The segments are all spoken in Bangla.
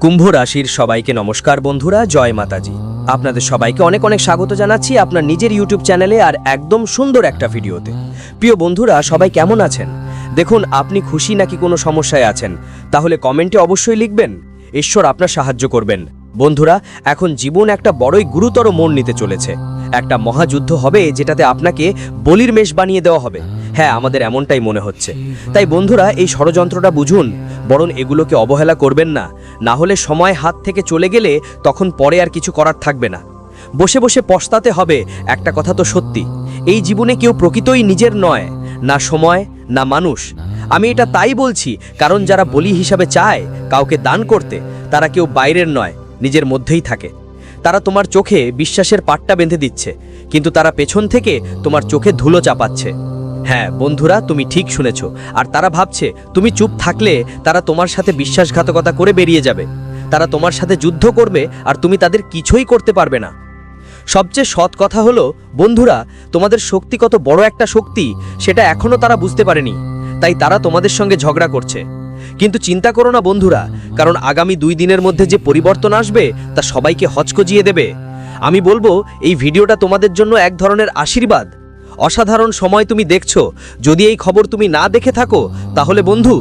কুম্ভ রাশির সবাইকে নমস্কার বন্ধুরা, জয় মাতাজি। আপনাদের সবাইকে অনেক অনেক স্বাগত জানাচ্ছি আপনার নিজের ইউটিউব চ্যানেলে আর একদম সুন্দর একটা ভিডিওতে। প্রিয় বন্ধুরা, সবাই কেমন আছেন? দেখুন, আপনি খুশি নাকি কোনো সমস্যায় আছেন? তাহলে কমেন্টে অবশ্যই লিখবেন। ঈশ্বর আপনার সাহায্য করবেন। বন্ধুরা, এখন জীবন একটা বড়ই গুরুতর মন নিতে চলেছে। একটা মহাযুদ্ধ হবে যেটাতে আপনাকে বলির মেষ বানিয়ে দেওয়া হবে। হ্যাঁ আমাদের এমনটাই মনে হচ্ছে। তাই বন্ধুরা, এই ষড়যন্ত্রটা বুঝুন, বরং এগুলোকে অবহেলা করবেন না। না হলে সময় হাত থেকে চলে গেলে তখন পরে আর কিছু করার থাকবে না। বসে বসে পস্তাতে হবে, একটা কথা তো সত্যি। এই জীবনে কেউ প্রকৃতই নিজের নয়, না সময়, না মানুষ। আমি এটা তাই বলছি কারণ যারা বলি হিসাবে চায়, কাউকে দান করতে, তারা কেউ বাইরের নয়, নিজের মধ্যেই থাকে। তারা তোমার চোখে বিশ্বাসের পাট্টা বেঁধে দিচ্ছে, কিন্তু তারা পেছন থেকে তোমার চোখে ধুলো চাপাচ্ছে। হ্যাঁ বন্ধুরা, তুমি ঠিক শুনেছ। আর তারা ভাবছে, তুমি চুপ থাকলে তারা তোমার সাথে বিশ্বাসঘাতকতা করে বেরিয়ে যাবে। তারা তোমার সাথে যুদ্ধ করবে আর তুমি তাদের কিছুই করতে পারবে না। সবচেয়ে সৎ কথা হলো, বন্ধুরা, তোমাদের শক্তি কত বড় একটা শক্তি, সেটা এখনও তারা বুঝতে পারেনি। তাই তারা তোমাদের সঙ্গে ঝগড়া করছে। কিন্তু চিন্তা করো না, বন্ধুরা, কারণ আগামী দুই দিনের মধ্যে যে পরিবর্তন আসবে, তা সবাইকে হচকজিয়ে দেবে। আমি বলব, এই ভিডিওটা তোমাদের জন্য এক ধরনের আশীর্বাদ। অসাধারণ সময় তুমি দেখছ। যদি এই খবর তুমি না দেখে থাকো, তাহলে বন্ধু,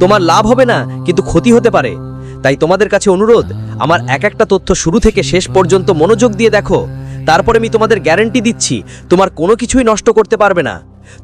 তোমার লাভ হবে না, কিন্তু ক্ষতি হতে পারে। তাই তোমাদের কাছে অনুরোধ, আমার এক একটা তথ্য শুরু থেকে শেষ পর্যন্ত মনোযোগ দিয়ে দেখো। তারপরে আমি তোমাদের গ্যারেন্টি দিচ্ছি, তোমার কোনো কিছুই নষ্ট করতে পারবে না।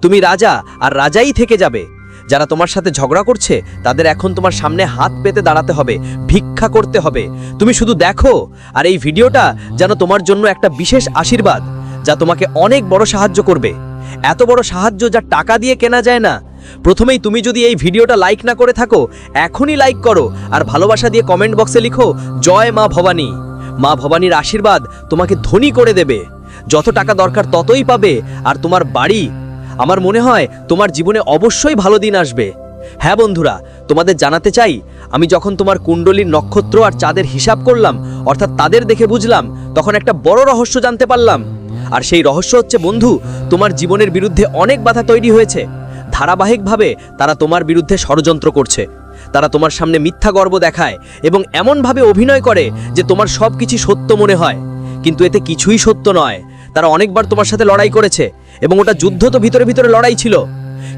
তুমি রাজা, আর রাজাই থেকে যাবে। যারা তোমার সাথে ঝগড়া করছে, তাদের এখন তোমার সামনে হাত পেতে দাঁড়াতে হবে, ভিক্ষা করতে হবে। তুমি শুধু দেখো, আর এই ভিডিওটা যেন তোমার জন্য একটা বিশেষ আশীর্বাদ। যা তোমাকে অনেক বড় সাহায্য করবে। এত বড় সাহায্য যা টাকা দিয়ে কেনা যায় না। প্রথমেই তুমি যদি এই ভিডিওটা লাইক না করে থাকো, এখনই লাইক করো আর ভালোবাসা দিয়ে কমেন্ট বক্সে লিখো, জয় মা ভবানী। মা ভবানীর আশীর্বাদ তোমাকে ধনী করে দেবে। যত টাকা দরকার ততই পাবে আর তোমার বাড়ি। আমার মনে হয় তোমার জীবনে অবশ্যই ভালো দিন আসবে। হ্যাঁ বন্ধুরা, তোমাদের জানাতে চাই, আমি যখন তোমার কুণ্ডলীর নক্ষত্র আর চাঁদের হিসাব করলাম, অর্থাৎ তাদের দেখে বুঝলাম, তখন একটা বড় রহস্য জানতে পারলাম। আর সেই রহস্য হচ্ছে, বন্ধু, তোমার জীবনের বিরুদ্ধে অনেক বাধা তৈরি হয়েছে। ধারাবাহিকভাবে তারা তোমার বিরুদ্ধে ষড়যন্ত্র করছে। তারা তোমার সামনে মিথ্যা গর্ব দেখায় এবং এমনভাবে অভিনয় করে যে তোমার সব কিছু সত্য মনে হয়। কিন্তু এতে কিছুই সত্য নয়। তারা অনেকবার তোমার সাথে লড়াই করেছে এবং ওটা যুদ্ধ তো ভিতরে ভিতরে লড়াই ছিল।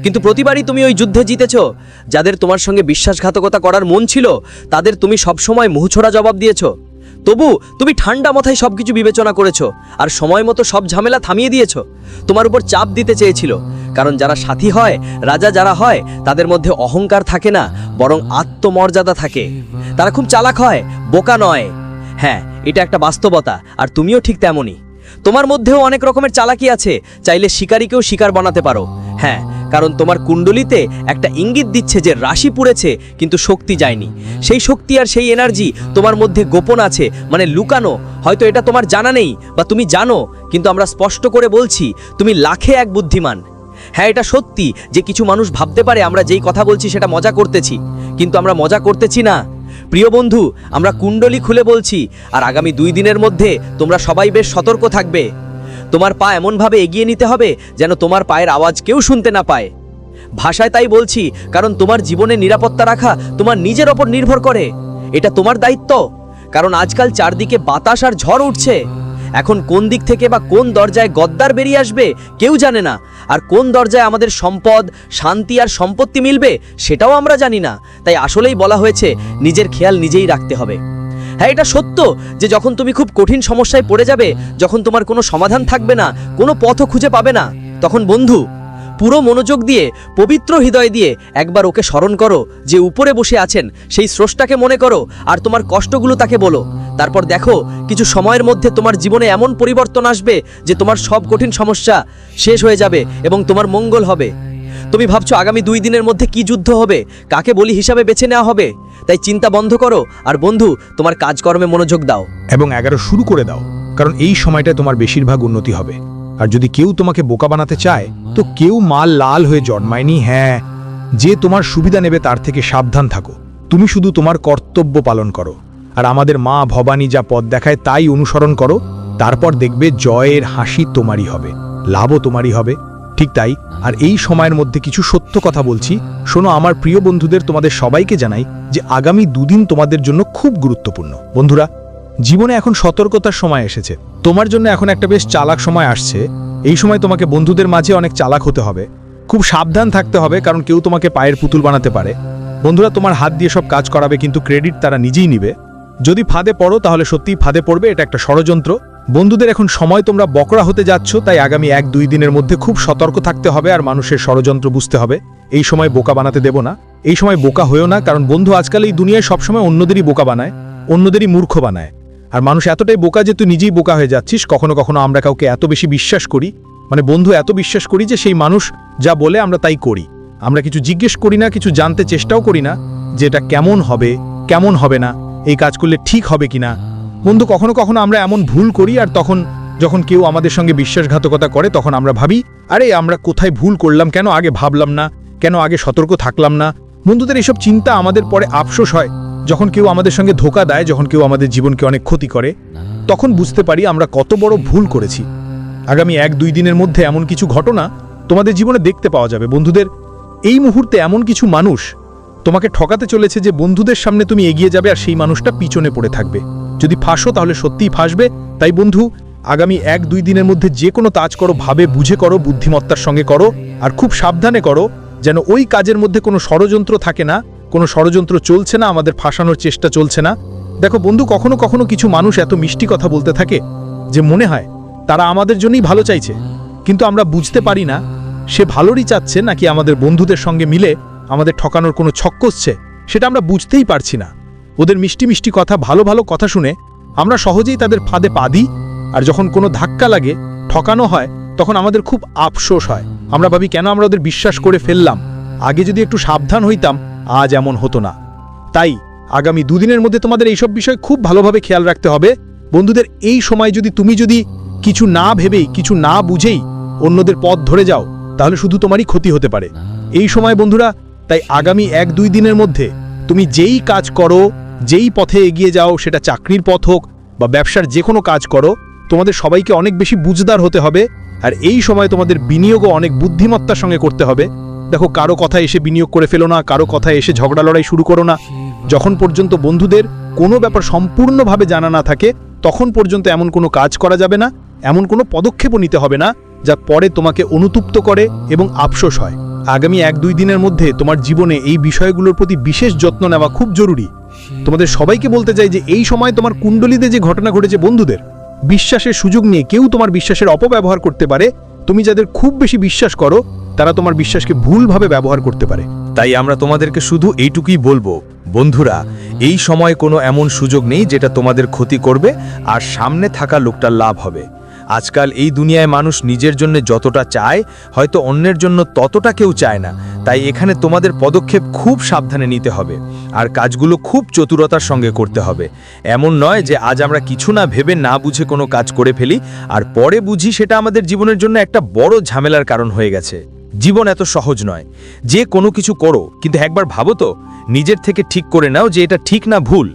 কিন্তু প্রতিবারই তুমি ওই যুদ্ধে জিতেছ। যাদের তোমার সঙ্গে বিশ্বাসঘাতকতা করার মন ছিল, তাদের তুমি সবসময় মুহছড়া জবাব দিয়েছ। তবু তুমি ঠান্ডা মাথায় সবকিছু বিবেচনা করেছ আর সময় মতো সব ঝামেলা থামিয়ে দিয়েছ। তোমার উপর চাপ দিতে চেয়েছিল। কারণ যারা সাথী হয়, রাজা যারা হয়, তাদের মধ্যে অহংকার থাকে না, বরং আত্মমর্যাদা থাকে। তারা খুব চালাক হয়, বোকা নয়। হ্যাঁ এটা একটা বাস্তবতা, আর তুমিও ঠিক তেমনই। তোমার মধ্যেও অনেক রকমের চালাকি আছে, চাইলে শিকারীকেও শিকার বানাতে পারো। হ্যাঁ কারণ তোমার কুণ্ডলিতে একটা ইঙ্গিত দিচ্ছে যে রাশি পুড়েছে, কিন্তু শক্তি যায়নি। সেই শক্তি আর সেই এনার্জি তোমার মধ্যে গোপন আছে মানে লুকানো। হয়তো এটা তোমার জানা নেই বা তুমি জানো, কিন্তু আমরা স্পষ্ট করে বলছি, তুমি লাখে এক বুদ্ধিমান। হ্যাঁ এটা সত্যি যে কিছু মানুষ ভাবতে পারে আমরা যেই কথা বলছি সেটা মজা করতেছি, কিন্তু আমরা মজা করতেছি না। প্রিয় বন্ধু, আমরা কুণ্ডলি খুলে বলছি, আর আগামী দুই দিনের মধ্যে তোমরা সবাই বেশ সতর্ক থাকবে। তোমার পা এমনভাবে এগিয়ে নিতে হবে যেন তোমার পায়ের আওয়াজ কেউ শুনতে না পায়। ভাষায় তাই বলছি, কারণ তোমার জীবনে নিরাপত্তা রাখা তোমার নিজের ওপর নির্ভর করে। এটা তোমার দায়িত্ব। কারণ আজকাল চারদিকে বাতাস আর ঝড় উঠছে। এখন কোন দিক থেকে বা কোন দরজায় গদ্দার বেরিয়ে আসবে কেউ জানে না। আর কোন দরজায় আমাদের সম্পদ, শান্তি আর সম্পত্তি মিলবে সেটাও আমরা জানি না। তাই আসলেই বলা হয়েছে, নিজের খেয়াল নিজেই রাখতে হবে। হ্যাঁ এটা সত্য যে যখন তুমি খুব কঠিন সমস্যায় পড়ে যাবে, যখন তোমার কোনো সমাধান থাকবে না, কোনো পথও খুঁজে পাবে না, তখন বন্ধু, পুরো মনোযোগ দিয়ে, পবিত্র হৃদয় দিয়ে একবার ওকে স্মরণ করো যে উপরে বসে আছেন, সেই স্রষ্টাকে মনে করো আর তোমার কষ্টগুলো তাকে বলো। তারপর দেখো, কিছু সময়ের মধ্যে তোমার জীবনে এমন পরিবর্তন আসবে যে তোমার সব কঠিন সমস্যা শেষ হয়ে যাবে এবং তোমার মঙ্গল হবে। তুমি ভাবছ আগামী দুই দিনের মধ্যে কি যুদ্ধ হবে, কাকে বলি হিসাবে বেছে নেওয়া হবে? তাই চিন্তা বন্ধ করো আর বন্ধু, তোমার কাজকর্মে মনোযোগ দাও। এবং এগারো শুরু করে দাও, কারণ এই সময়টায় তোমার বেশিরভাগ উন্নতি হবে। আর যদি কেউ তোমাকে বোকা বানাতে চায়, তো কেউ মাল লাল হয়ে জন্মায়নি হ্যাঁ। যে তোমার সুবিধা নেবে তার থেকে সাবধান থাকো। তুমি শুধু তোমার কর্তব্য পালন করো। আর আমাদের মা ভবানী যা পথ দেখায় তাই অনুসরণ করো। তারপর দেখবে জয়ের হাসি তোমারই হবে, লাভও তোমারই হবে। ঠিক তাই, আর এই সময়ের মধ্যে কিছু সত্য কথা বলছি। শোনো, আমার প্রিয় বন্ধুদের তোমাদের সবাইকে জানাই যে আগামী দুদিন তোমাদের জন্য খুব গুরুত্বপূর্ণ। বন্ধুরা, জীবনে এখন সতর্কতার সময় এসেছে। তোমার জন্য এখন একটা বেশ চালাক সময় আসছে। এই সময় তোমাকে বন্ধুদের মাঝে অনেক চালাক হতে হবে। খুব সাবধান থাকতে হবে, কারণ কেউ তোমাকে পায়ের পুতুল বানাতে পারে। বন্ধুরা, তোমার হাত দিয়ে সব কাজ করাবে, কিন্তু ক্রেডিট তারা নিজেই নিবে। যদি ফাঁদে পড়ো, তাহলে সত্যিই ফাঁদে পড়বে, এটা একটা ষড়যন্ত্র। বন্ধুদের এখন সময় তোমরা বকরা হতে যাচ্ছ, তাই আগামী এক দুই দিনের মধ্যে খুব সতর্ক থাকতে হবে আর মানুষের ষড়যন্ত্র বুঝতে হবে। এই সময় বোকা বানাতে দেব না। এই সময় বোকা হয়েও না, কারণ বন্ধু আজকাল এই দুনিয়ায় সবসময় অন্যদেরই বোকা বানায়, অন্যদেরই মূর্খ বানায়। আর মানুষ এতটাই বোকা যে তুই নিজেই বোকা হয়ে যাচ্ছিস, কখনো কখনো আমরা কাউকে এত বেশি বিশ্বাস করি মানে বন্ধু এত বিশ্বাস করি যে সেই মানুষ যা বলে আমরা তাই করি। আমরা কিছু জিজ্ঞেস করি না, কিছু জানতে চেষ্টাও করি না, যে এটা কেমন হবে কেমন হবে না, এই কাজ করলে ঠিক হবে কিনা। বন্ধু, কখনো কখনো আমরা এমন ভুল করি আর তখন যখন কেউ আমাদের সঙ্গে বিশ্বাসঘাতকতা করে, তখন আমরা ভাবি, আরে, আমরা কোথায় ভুল করলাম? কেন আগে ভাবলাম না? কেন আগে সতর্ক থাকলাম না? বন্ধুদের এইসব চিন্তা আমাদের পরে আফসোস হয়। যখন কেউ আমাদের সঙ্গে ধোকা দেয়, যখন কেউ আমাদের জীবনকে অনেক ক্ষতি করে, তখন বুঝতে পারি আমরা কত বড় ভুল করেছি। আগামী এক দুই দিনের মধ্যে এমন কিছু ঘটনা তোমাদের জীবনে দেখতে পাওয়া যাবে। বন্ধুদের, এই মুহূর্তে এমন কিছু মানুষ তোমাকে ঠকাতে চলেছে যে বন্ধুদের সামনে তুমি এগিয়ে যাবে আর সেই মানুষটা পিছনে পড়ে থাকবে। যদি ফাঁসো তাহলে সত্যিই ফাঁসবে। তাই বন্ধু, আগামী এক দুই দিনের মধ্যে যে কোনো কাজ করো, ভাবে বুঝে করো, বুদ্ধিমত্তার সঙ্গে করো, আর খুব সাবধানে করো যেন ওই কাজের মধ্যে কোনো ষড়যন্ত্র থাকে না, কোনো ষড়যন্ত্র চলছে না, আমাদের ফাঁসানোর চেষ্টা চলছে না। দেখো বন্ধু, কখনো কখনো কিছু মানুষ এত মিষ্টি কথা বলতে থাকে যে মনে হয় তারা আমাদের জন্যই ভালো চাইছে। কিন্তু আমরা বুঝতে পারি না, সে ভালোরই চাচ্ছে নাকি আমাদের বন্ধুদের সঙ্গে মিলে আমাদের ঠকানোর কোনো ছক্কসছে সেটা আমরা বুঝতেই পারছি না। ওদের মিষ্টি মিষ্টি কথা, ভালো ভালো কথা শুনে আমরা সহজেই তাদের ফাঁদে পা দিই আর যখন কোনো ধাক্কা লাগে, ঠকানো হয়, তখন আমাদের খুব আফসোস হয়। আমরা ভাবি, কেন আমরা ওদের বিশ্বাস করে ফেললাম? আগে যদি একটু সাবধান হইতাম, আজ এমন হতো না। তাই আগামী দুদিনের মধ্যে তোমাদের এইসব বিষয় খুব ভালোভাবে খেয়াল রাখতে হবে। বন্ধুদের, এই সময় যদি তুমি যদি কিছু না ভেবেই, কিছু না বুঝেই অন্যদের পথ ধরে যাও, তাহলে শুধু তোমারই ক্ষতি হতে পারে। এই সময়, বন্ধুরা, তাই আগামী এক দুই দিনের মধ্যে তুমি যেই কাজ করো যেই পথে এগিয়ে যাও, সেটা চাকরির পথ হোক বা ব্যবসার যে কোনো কাজ করো, তোমাদের সবাইকে অনেক বেশি বুঝদার হতে হবে আর এই সময় তোমাদের বিনিয়োগও অনেক বুদ্ধিমত্তার সঙ্গে করতে হবে। দেখো, কারও কথা এসে বিনিয়োগ করে ফেলো না, কারও কথা এসে ঝগড়া লড়াই শুরু করো না। যখন পর্যন্ত বন্ধুদের কোনো ব্যাপার সম্পূর্ণভাবে জানা না থাকে, তখন পর্যন্ত এমন কোনো কাজ করা যাবে না, এমন কোনো পদক্ষেপও নিতে হবে না, যা পরে তোমাকে অনুতুপ্ত করে এবং আফসোস হয়। আগামী এক দুই দিনের মধ্যে তোমার জীবনে এই বিষয়গুলোর প্রতি বিশেষ যত্ন নেওয়া খুব জরুরি। তোমাদের সবাইকে বলতে চাই যে এই সময় তোমার কুণ্ডলিতে যে ঘটনা ঘটেছে বন্ধুদের, বিশ্বাসের সুযোগ নিয়ে কেউ তোমার বিশ্বাসের অপব্যবহার করতে পারে। তুমি যাদের খুব বেশি বিশ্বাস করো, তারা তোমার বিশ্বাসকে ভুলভাবে ব্যবহার করতে পারে। তাই আমরা তোমাদেরকে শুধু এইটুকুই বলব, বন্ধুরা, এই সময় কোনো এমন সুযোগ নেই যেটা তোমাদের ক্ষতি করবে আর সামনে থাকা লোকটার লাভ হবে। আজকাল এই দুনিয়ায় মানুষ নিজের জন্য যতটা চায়, হয়তো অন্যের জন্য ততটা কেউ চায় না। তাই এখানে তোমাদের পদক্ষেপ খুব সাবধানে নিতে হবে আর কাজগুলো খুব চতুরতার সঙ্গে করতে হবে। এমন নয় যে আজ আমরা কিছু না ভেবে না বুঝে কোনো কাজ করে ফেলি আর পরে বুঝি সেটা আমাদের জীবনের জন্য একটা বড় ঝামেলার কারণ হয়ে গেছে। জীবন এত সহজ নয়। যে কোনো কিছু করো, কিন্তু একবার ভাবো তো, নিজের থেকে ঠিক করে নাও যে এটা ঠিক না ভুল।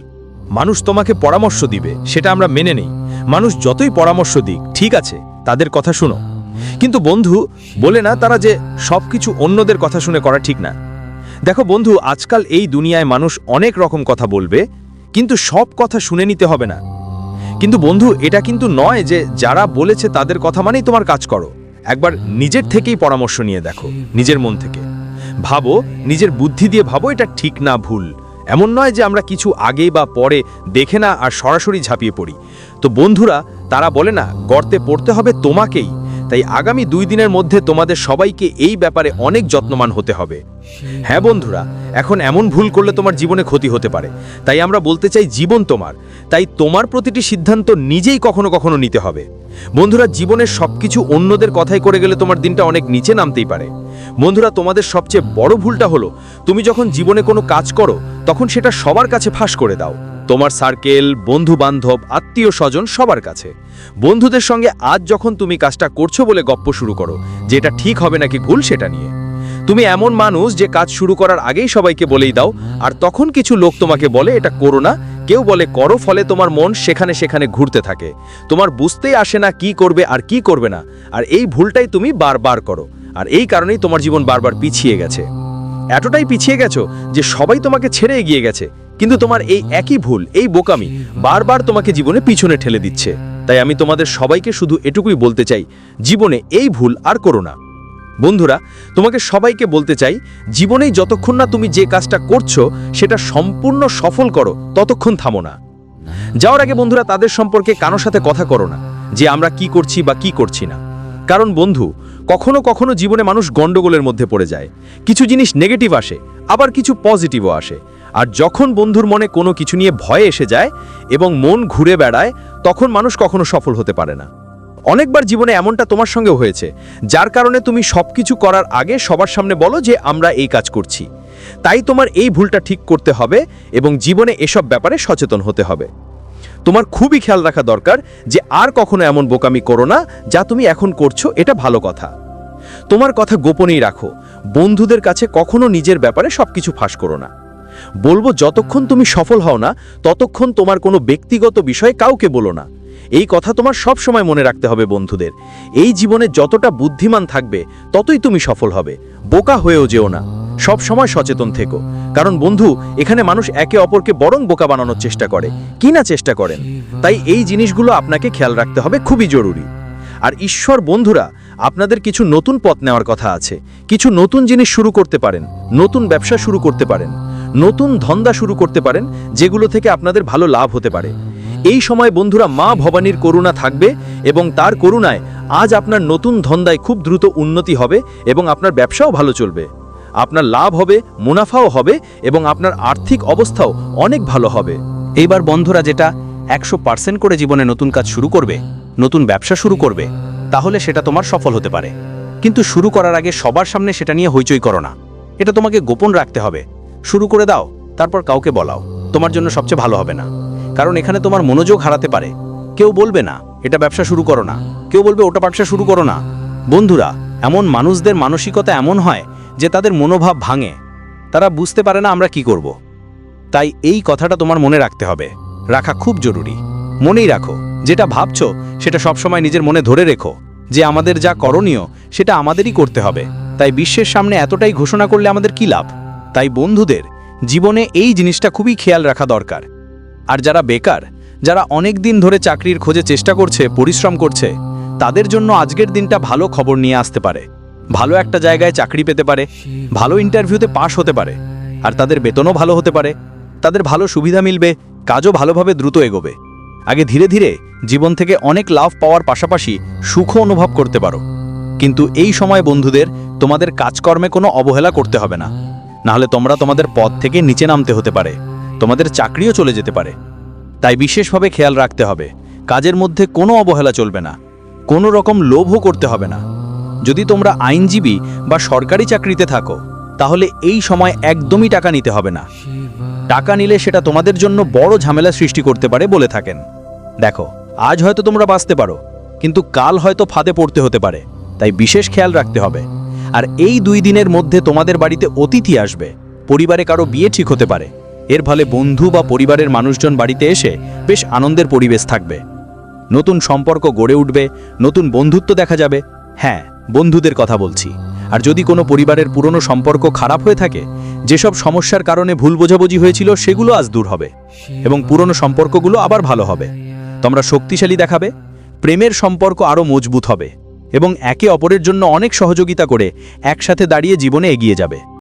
মানুষ তোমাকে পরামর্শ দিবে, সেটা আমরা মেনে নেই। মানুষ যতই পরামর্শ দিক, ঠিক আছে, তাদের কথা শুনো। কিন্তু বন্ধু, বলে না তারা যে সবকিছু অন্যদের কথা শুনে করা ঠিক না। দেখো বন্ধু, আজকাল এই দুনিয়ায় মানুষ অনেক রকম কথা বলবে, কিন্তু সব কথা শুনে নিতে হবে না। কিন্তু বন্ধু, এটা কিন্তু নয় যে যারা বলেছে তাদের কথা মানেই তোমার কাজ করো। একবার নিজের থেকেই পরামর্শ নিয়ে দেখো, নিজের মন থেকে। ভাবো, নিজের বুদ্ধি দিয়ে ভাবো, এটা ঠিক না, ভুল। এমন নয় যে আমরা কিছু আগে বা পরে দেখে না আর সরাসরি ঝাঁপিয়ে পড়ি। তো বন্ধুরা, তারা বলে না, গর্তে পড়তে হবে তোমাকেই। তাই আগামী দুই দিনের মধ্যে তোমাদের সবাইকে এই ব্যাপারে অনেক যত্নমান হতে হবে। হ্যাঁ বন্ধুরা, এখন এমন ভুল করলে তোমার জীবনে ক্ষতি হতে পারে। তাই আমরা বলতে চাই জীবন তোমার। তাই তোমার প্রতিটি সিদ্ধান্ত নিজেই কখনো কখনো নিতে হবে। বন্ধুরা, জীবনের সবকিছু অন্যদের কথাই করে গেলে তোমার দিনটা অনেক নিচে নামতেই পারে। বন্ধুরা, তোমাদের সবচেয়ে বড় ভুলটা হলো, তুমি যখন জীবনে কোনো কাজ করো, তখন সেটা সবার কাছে ফাঁস করে দাও। তোমার সার্কেল বন্ধু বান্ধব আত্মীয় স্বজন সবার কাছে। বন্ধুদের সঙ্গে আজ যখন তুমি কাজটা করছ বলে গপ্প শুরু করো, যে এটা ঠিক হবে নাকি ভুল সেটা নিয়ে। তুমি এমন মানুষ যে কাজ শুরু করার আগেই সবাইকে বলেই দাও, আর তখন কিছু লোক তোমাকে বলে, এটা করো না। কেউ বলে, করো। ফলে তোমার মন সেখানে সেখানে ঘুরতে থাকে। তোমার বুঝতেই আসে না কি করবে আর কি করবে না। আর এই ভুলটাই তুমি বারবার করো। আর এই কারণেই তোমার জীবন বারবার পিছিয়ে গেছে। এতটাই পিছিয়ে গেছো যে সবাই তোমাকে ছেড়ে এগিয়ে গেছে, কিন্তু তোমার এই একই ভুল, এই বোকামি বারবার তোমাকে জীবনে পিছনে ঠেলে দিচ্ছে। তাই আমি তোমাদের সবাইকে শুধু এটুকুই বলতে চাই, জীবনে এই ভুল আর করো না। বন্ধুরা, তোমাকে সবাইকে বলতে চাই, জীবনেই যতক্ষণ না তুমি যে কাজটা করছ, সেটা সম্পূর্ণ সফল করো, ততক্ষণ থামো না। যাওয়ার আগে বন্ধুরা, তাদের সম্পর্কে কারোর সাথে কথা করো না, যে আমরা কি করছি বা কি করছি না। কারণ বন্ধু কখনো কখনো জীবনে মানুষ গণ্ডগোলের মধ্যে পড়ে যায়। কিছু জিনিস নেগেটিভ আসে, আবার কিছু পজিটিভও আসে। আর যখন বন্ধুর মনে কোনো কিছু নিয়ে ভয় এসে যায় এবং মন ঘুরে বেড়ায়, তখন মানুষ কখনো সফল হতে পারে না। অনেকবার জীবনে এমনটা তোমার সঙ্গেও হয়েছে, যার কারণে তুমি সবকিছু করার আগে সবার সামনে বলো যে আমরা এই কাজ করছি। তাই তোমার এই ভুলটা ঠিক করতে হবে এবং জীবনে এসব ব্যাপারে সচেতন হতে হবে। তোমার খুবই খেয়াল রাখা দরকার যে আর কখনো এমন বোকামি করো না যা তুমি এখন করছ, এটা ভালো কথা। তোমার কথা গোপনেই রাখো। বন্ধুদের কাছে কখনো নিজের ব্যাপারে সবকিছু ফাঁস করো না। বলব, যতক্ষণ তুমি সফল হও না, ততক্ষণ তোমার কোনো ব্যক্তিগত বিষয়ে কাউকে বলো না। এই কথা তোমার সব সময় মনে রাখতে হবে বন্ধুদের। এই জীবনে যতটা বুদ্ধিমান থাকবে, ততই তুমি সফল হবে। বোকা হয়েও যেও না। সব সময় সচেতন থেকো। কারণ বন্ধু, এখানে মানুষ একে অপরকে বরং বোকা বানানোর চেষ্টা করে। কি না চেষ্টা করেন? তাই এই জিনিসগুলো আপনাকে খেয়াল রাখতে হবে খুবই জরুরি। আর ঈশ্বর বন্ধুরা, আপনাদের কিছু নতুন পথ নেওয়ার কথা আছে। কিছু নতুন জিনিস শুরু করতে পারেন। নতুন ব্যবসা শুরু করতে পারেন। নতুন ধন্দা শুরু করতে পারেন, যেগুলো থেকে আপনাদের ভালো লাভ হতে পারে। এই সময় বন্ধুরা মা ভবানীর করুণা থাকবে এবং তার করুণায় আজ আপনার নতুন ধন্দায় খুব দ্রুত উন্নতি হবে এবং আপনার ব্যবসাও ভালো চলবে। আপনার লাভ হবে, মুনাফাও হবে এবং আপনার আর্থিক অবস্থাও অনেক ভালো হবে। এইবার বন্ধুরা যেটা একশো পার্সেন্ট করে জীবনে নতুন কাজ শুরু করবে, নতুন ব্যবসা শুরু করবে, তাহলে সেটা তোমার সফল হতে পারে। কিন্তু শুরু করার আগে সবার সামনে সেটা নিয়ে হইচই করো না। এটা তোমাকে গোপন রাখতে হবে। শুরু করে দাও, তারপর কাউকে বলাও। তোমার জন্য সবচেয়ে ভালো হবে না। কারণ এখানে তোমার মনোযোগ হারাতে পারে। কেউ বলবে না, এটা ব্যবসা শুরু করো না। কেউ বলবে, ওটা ব্যবসা শুরু করো না। বন্ধুরা, এমন মানুষদের মানসিকতা এমন হয় যে তাদের মনোভাব ভাঙে। তারা বুঝতে পারে না আমরা কি করব। তাই এই কথাটা তোমার মনে রাখতে হবে। রাখা খুব জরুরি। মনেই রাখো, যেটা ভাবছ, সেটা সবসময় নিজের মনে ধরে রেখো। যে আমাদের যা করণীয়, সেটা আমাদেরই করতে হবে। তাই বিশ্বের সামনে এতটাই ঘোষণা করলে আমাদের কি লাভ? তাই বন্ধুদের, জীবনে এই জিনিসটা খুবই খেয়াল রাখা দরকার। আর যারা বেকার, যারা অনেক দিন ধরে চাকরির খোঁজে চেষ্টা করছে, পরিশ্রম করছে, তাদের জন্য আজকের দিনটা ভালো খবর নিয়ে আসতে পারে। ভালো একটা জায়গায় চাকরি পেতে পারে, ভালো ইন্টারভিউতে পাশ হতে পারে, আর তাদের বেতনও ভালো হতে পারে, তাদের ভালো সুবিধা মিলবে, কাজও ভালোভাবে দ্রুত এগোবে। আগে ধীরে ধীরে জীবন থেকে অনেক লাভ পাওয়ার পাশাপাশি সুখও অনুভব করতে পারো। কিন্তু এই সময় বন্ধুদের তোমাদের কাজকর্মে কোনো অবহেলা করতে হবে না। নাহলে তোমরা তোমাদের পথ থেকে নিচে নামতে হতে পারে। তোমাদের চাকরিও চলে যেতে পারে। তাই বিশেষভাবে খেয়াল রাখতে হবে, কাজের মধ্যে কোনো অবহেলা চলবে না, কোনো রকম লোভও করতে হবে না। যদি তোমরা আইনজীবী বা সরকারি চাকরিতে থাকো, তাহলে এই সময় একদমই টাকা নিতে হবে না। টাকা নিলে সেটা তোমাদের জন্য বড় ঝামেলা সৃষ্টি করতে পারে বলে থাকেন। দেখো, আজ হয়তো তোমরা বাঁচতে পারো, কিন্তু কাল হয়তো ফাঁদে পড়তে হতে পারে, তাই বিশেষ খেয়াল রাখতে হবে। আর এই দুই দিনের মধ্যে তোমাদের বাড়িতে অতিথি আসবে, পরিবারে কারও বিয়ে ঠিক হতে পারে। এর ফলে বন্ধু বা পরিবারের মানুষজন বাড়িতে এসে বেশ আনন্দের পরিবেশ থাকবে। নতুন সম্পর্ক গড়ে উঠবে, নতুন বন্ধুত্ব দেখা যাবে। হ্যাঁ বন্ধুদের কথা বলছি। আর যদি কোনো পরিবারের পুরনো সম্পর্ক খারাপ হয়ে থাকে, যেসব সমস্যার কারণে ভুল বোঝাবুঝি হয়েছিল সেগুলো আজ দূর হবে এবং পুরনো সম্পর্কগুলো আবার ভালো হবে। তোমরা শক্তিশালী দেখাবে, প্রেমের সম্পর্ক আরও মজবুত হবে এবং একে অপরের জন্য অনেক সহযোগিতা করে একসাথে দাঁড়িয়ে জীবনে এগিয়ে যাবে।